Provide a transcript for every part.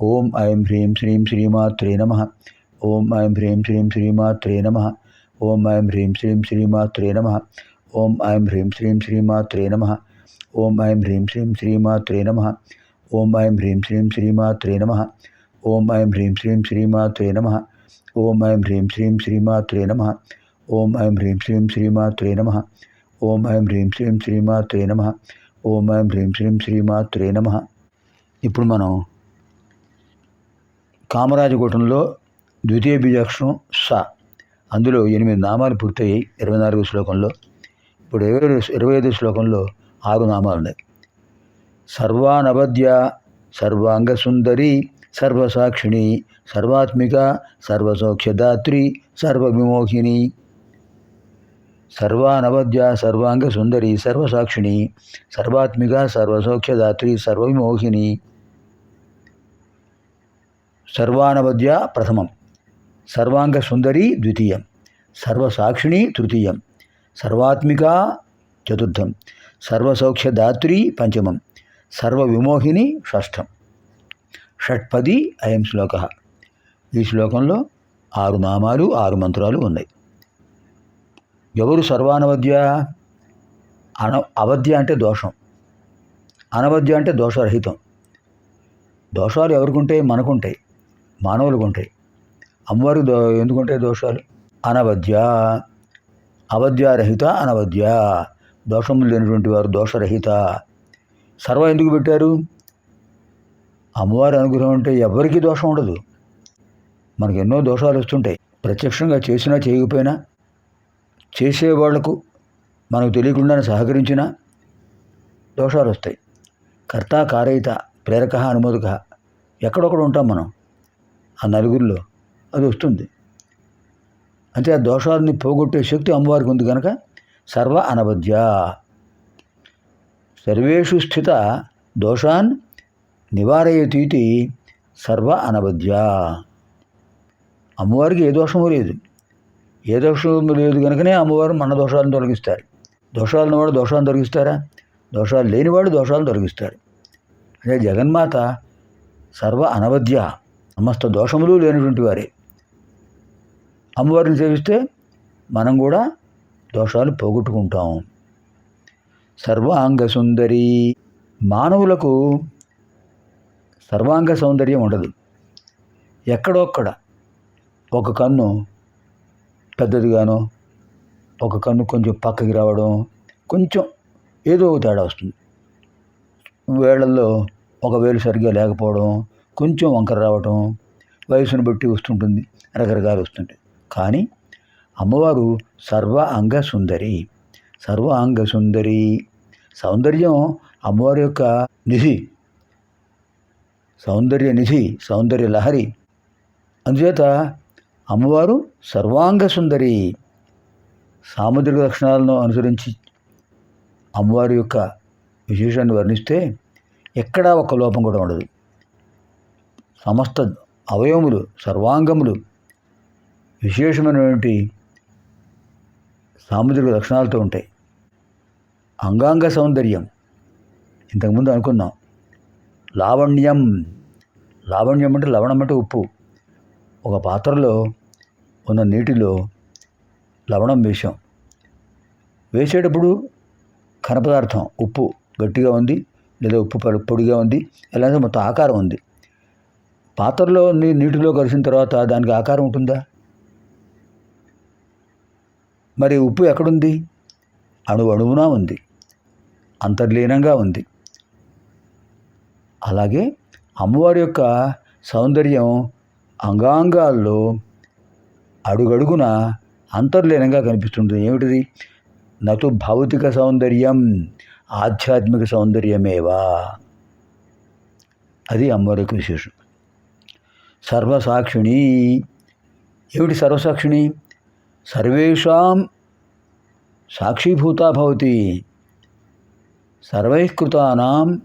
ఓం ఐం హ్రీం శ్రీం శ్రీమాత్రే నమ ఓం ఐం హ్రీం శ్రీం శ్రీమాత్రే నమ ఓం ఐం హ్రీం శ్రీం శ్రీమాత్రే నమ ఓం ఐం హ్రీం శ్రీం శ్రీమాత్రే నమ ఓం ఐం హ్రీం శ్రీం శ్రీమాత్రే నమ ఓం ఐం హ్రీం శ్రీం శ్రీమాత్రే నమ ఓం ఐం హ్రీం శ్రీం శ్రీమాత్రే నమ ఓం ఐం హ్రీం శ్రీం శ్రీమాత్రే నమ ఓం ఐం హ్రీం శ్రీం శ్రీమాత్రే నమ ఓం ఐం హ్రీం శ్రీం శ్రీమాత్రే నమ ఓం ఐం హ్రీం శ్రీం శ్రీమాత్రే నమ ఇప్పుడు మనం కామరాజగుటంలో ద్వితీయ బీజాక్షరం స. అందులో ఎనిమిది నామాలు పూర్తయ్యాయి ఇరవై నాలుగు శ్లోకంలో ఇప్పుడు ఇరవై ఇరవై ఐదు శ్లోకంలో ఆరు నామాలు ఉన్నాయి సర్వానవద్య సర్వాంగ సుందరి సర్వసాక్షిణి సర్వాత్మిక సర్వసౌఖ్యదాత్రి సర్వవిమోహిని. సర్వానవద్య సర్వాంగ సుందరి సర్వసాక్షిణి సర్వాత్మిక సర్వసౌఖ్యదాత్రి సర్వవిమోహిని. సర్వానవద్య ప్రథమం. సర్వాంగ సుందరి ద్వితీయం. సర్వసాక్షిణి తృతీయం. సర్వాత్మిక చతుర్థం. సర్వసౌఖ్యదాత్రి పంచమం. సర్వవిమోహిని షష్ఠం షట్పది అయం శ్లోక. ఈ శ్లోకంలో ఆరు నామాలు ఆరు మంత్రాలు ఉన్నాయి. ఎవరు సర్వానవద్య? అన అవద్య అంటే దోషం. అనవద్య అంటే దోషరహితం. దోషాలు ఎవరికుంటాయి? మనకుంటాయి. మానవులకు ఉంటాయి అమ్మవారికి దో ఎందుకుంటాయి దోషాలు? అనవద్య. అవద్యారహిత అనవద్య. దోషములు లేనటువంటి వారు దోషరహిత. సర్వ ఎందుకు పెట్టారు? అమ్మవారి అనుగ్రహం అంటే ఎవరికీ దోషం ఉండదు. మనకు ఎన్నో దోషాలు వస్తుంటాయి. ప్రత్యక్షంగా చేసినా చేయకపోయినా చేసేవాళ్ళకు మనకు తెలియకుండానే సహకరించినా దోషాలు వస్తాయి. కర్త కారయిత ప్రేరక అనుమోదక ఎక్కడొక్కడ ఉంటాం మనం. ఆ నలుగురిలో అది వస్తుంది. అంటే ఆ దోషాలని పోగొట్టే శక్తి అమ్మవారికి ఉంది కనుక సర్వ అనవద్య సర్వేషు స్థిత దోషాన్ నివారయతీతి సర్వ అనవద్య అమ్మవారికి ఏ దోషము లేదు. ఏ దోషము లేదు కనుకనే అమ్మవారు మన దోషాలను తొలగిస్తారు. దోషాలను వాడు దోషాలను తొలగిస్తారా? దోషాలు లేనివాడు దోషాలను తొలగిస్తారు. అదే జగన్మాత సర్వ అనవద్య సమస్త దోషములు లేనటువంటి వారే. అమ్మవారిని సేవిస్తే మనం కూడా దోషాలు పోగొట్టుకుంటాం. సర్వాంగ సుందరి. మానవులకు సర్వాంగ సౌందర్యం ఉండదు. ఎక్కడొక్కడ ఒక కన్ను పెద్దదిగానో ఒక కన్ను కొంచెం పక్కకి రావడం కొంచెం ఏదో ఒక తేడా వస్తుంది. వేళల్లో ఒక వేలు సరిగ్గా లేకపోవడం కొంచెం వంకర రావటం వయసును బట్టి వస్తుంటుంది రకరకాలు వస్తుంటాయి. కానీ అమ్మవారు సర్వ అంగ సుందరి సర్వ అంగ సుందరి. సౌందర్యం అమ్మవారి యొక్క నిధి సౌందర్య నిధి సౌందర్య లహరి. అందుచేత అమ్మవారు సర్వాంగ సుందరి. సాముద్రిక లక్షణాలను అనుసరించి అమ్మవారి యొక్క విశేషాన్ని వర్ణిస్తే ఎక్కడా ఒక లోపం కూడా ఉండదు. సమస్త అవయవములు సర్వాంగములు విశేషమైనటువంటి సాముద్రిక లక్షణాలతో ఉంటాయి. అంగాంగ సౌందర్యం. ఇంతకుముందు అనుకున్నాం. లావణ్యం. లావణ్యం అంటే లవణం అంటే ఉప్పు. ఒక పాత్రలో ఉన్న నీటిలో లవణం వేసాం వేసేటప్పుడు ఘన పదార్థం ఉప్పు గట్టిగా ఉంది లేదా ఉప్పు పొడిగా ఉంది లేదా మొత్తం ఆకారం ఉంది. పాత్రలో నీటిలో కలిసిన తర్వాత దానికి ఆకారం ఉంటుందా? మరి ఉప్పు ఎక్కడుంది? అణు అణువునా ఉంది. అంతర్లీనంగా ఉంది. అలాగే అమ్మవారి యొక్క సౌందర్యం అంగాంగాల్లో అడుగడుగున అంతర్లీనంగా కనిపిస్తుంది ఏమిటిది? నటు భౌతిక సౌందర్యం ఆధ్యాత్మిక సౌందర్యమేవా? అది అమ్మవారి యొక్క విశేషం. సర్వసాక్షిణి। ఏమిటి సర్వసాక్షిణి? సర్వేషాం సాక్షిభూత భవతి। సర్వైకృతానాం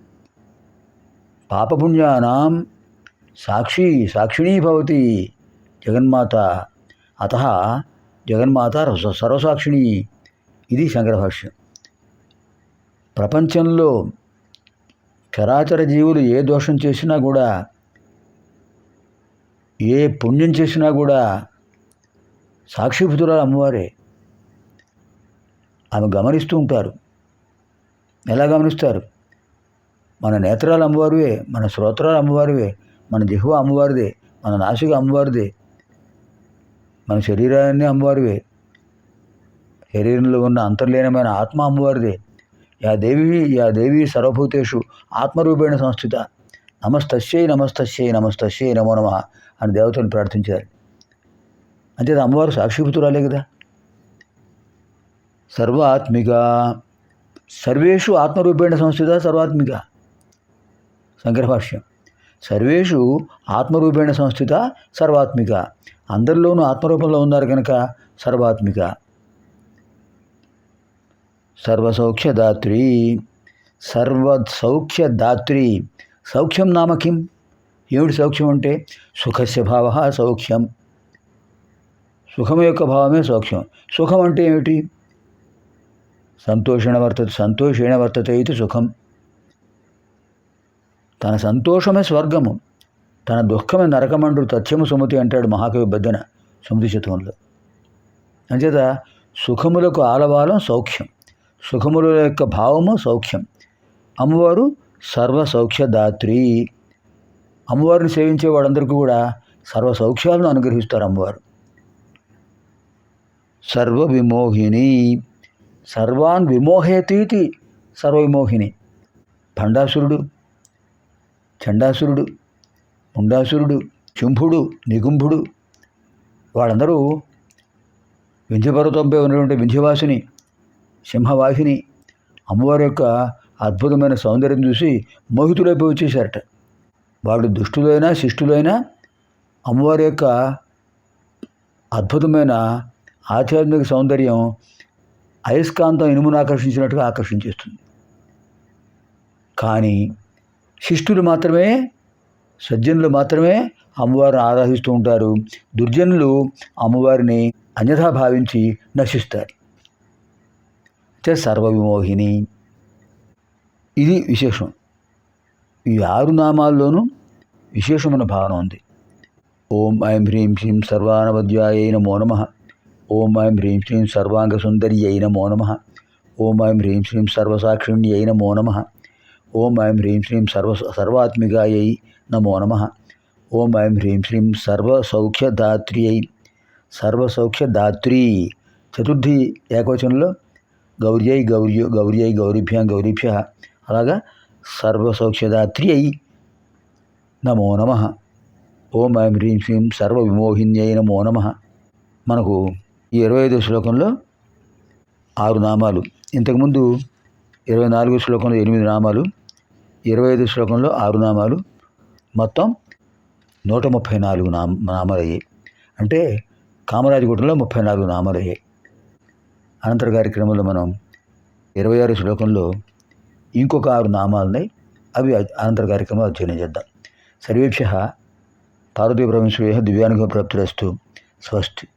పాపపుణ్యానాం సాక్షి సాక్షిణీ భవతి జగన్మాత। అత జగన్మాత సర్వసాక్షిణి ఇది శంకరభాష్యం ప్రపంచంలో చరాచర జీవులు ఏ దోషం చేసినా కూడా ఏ పుణ్యం చేసినా కూడా సాక్షిభుతురాలు అమ్మవారే. ఆమె గమనిస్తూ ఉంటారు. ఎలా గమనిస్తారు? మన నేత్రాలు అమ్మవారివే మన శ్రోత్రాలు అమ్మవారివే మన దిహువ అమ్మవారిదే మన నాసిక అమ్మవారిదే మన శరీరాన్ని అమ్మవారివే. శరీరంలో ఉన్న అంతర్లీనమైన ఆత్మ అమ్మవారిదే. యా దేవి యా దేవి సర్వభూతేషు ఆత్మరూపేణ సంస్థిత. నమస్తస్యై నమస్తస్యై నమస్తస్యై నమో నమ. అని దేవతను ప్రార్థించారు. అంతే అమ్మవారు సాక్షిభూతురాలే కదా. సర్వాత్మిక. సర్వేషు ఆత్మరూపేణ సంస్థిత సర్వాత్మిక. శంకరభాష్యం సర్వేషు ఆత్మరూపేణ సంస్థిత సర్వాత్మిక. అందరిలోనూ ఆత్మరూపంలో ఉన్నారు కనుక సర్వాత్మిక. సర్వసౌఖ్యదాత్రి. సర్వసౌఖ్యదాత్రి. సౌఖ్యం నామ కిం? ఏమిటి సౌఖ్యం అంటే? సుఖస్య భావ సౌఖ్యం. సుఖం యొక్క భావమే సౌఖ్యం. సుఖం అంటే ఏమిటి? సంతోషణ వర్తతే సంతోషేణ వర్తతే ఇది సుఖం. తన సంతోషమే స్వర్గము. తన దుఃఖమే నరకమండు తథ్యము సుమతి అంటాడు మహాకవి బద్దన సుమతి శతకంలో. అంచేత సుఖములకు ఆలవాలం సౌఖ్యం. సుఖముల యొక్క భావము సౌఖ్యం. అమ్మవారు సర్వ సౌఖ్యదాత్రి అమ్మవారిని సేవించే వాళ్ళందరికీ కూడా సర్వ సౌఖ్యాలను అనుగ్రహిస్తారు అమ్మవారు. సర్వ విమోహిని సర్వాన్ విమోహేతీతి సర్వవిమోహిని. పండాసురుడు చండాసురుడు ముండాసురుడు శుంభుడు నిగుంభుడు వాళ్ళందరూ వింధ్యపర్వతంపై ఉన్నటువంటి వింధ్యవాసిని సింహవాహిని అమ్మవారి యొక్క అద్భుతమైన సౌందర్యం చూసి మోహితులైపోయి వచ్చేసారట వాళ్ళు దుష్టులైనా శిష్టులైనా అమ్మవారి యొక్క అద్భుతమైన ఆధ్యాత్మిక సౌందర్యం అయస్కాంతం ఇనుమును ఆకర్షించినట్టుగా ఆకర్షించేస్తుంది. కానీ శిష్టులు మాత్రమే సజ్జనులు మాత్రమే అమ్మవారిని ఆరాధిస్తూ ఉంటారు. దుర్జనులు అమ్మవారిని అన్యథా భావించి నశిస్తారు. అంటే సర్వవిమోహిని. ఇది విశేషం. ఈ ఆరు నామాల్లోనూ విశేషమైన భావన ఉంది. ఓం ఐం హ్రీం శ్రీం సర్వానవద్యాయ నమో నమ. ఓం ఐం హ్రీం శ్రీం సర్వాంగ సుందర్యై నమో నమ. ఓం ఐం హ్రీం శ్రీం సర్వసాక్షిణ్యై నమో నమ. ఓం ఐం హ్రీం శ్రీం సర్వ సర్వాత్మికాయై నమో నమ. ఓం ఐం హ్రీం శ్రీం సర్వసౌఖ్యదాత్ర్యై సర్వసౌఖ్యదాత్రి చతుర్థి ఏకవచనంలో గౌర్యై గౌర్య గౌర్యై గౌరీభ్యాం గౌరీభ్య. అలాగా సర్వసౌఖ్యదాత్ర్యై నమో నమ. ఓం ఐం హ్రీం శ్రీం సర్వ విమోహిన్యై నమో నమ. మనకు ఈ ఇరవై ఐదో శ్లోకంలో ఆరు నామాలు. ఇంతకుముందు ఇరవై నాలుగో శ్లోకంలో ఎనిమిది నామాలు ఇరవై ఐదు శ్లోకంలో ఆరు నామాలు మొత్తం నూట ముప్పై నాలుగు నామ నామాలయ్యాయి. అంటే కామరాజగుట్టంలో ముప్పై నాలుగు నామాలయ్యాయి. అనంతర కార్యక్రమంలో మనం ఇరవై ఆరు శ్లోకంలో ఇంకొక ఆరు నామాలున్నాయి అవి అనంతర కార్యక్రమంలో అధ్యయనం చేద్దాం. సర్వేభ్య పార్వతీ ప్రవేశ దివ్యానుభవ ప్రాప్తిరస్తు. స్వస్తి.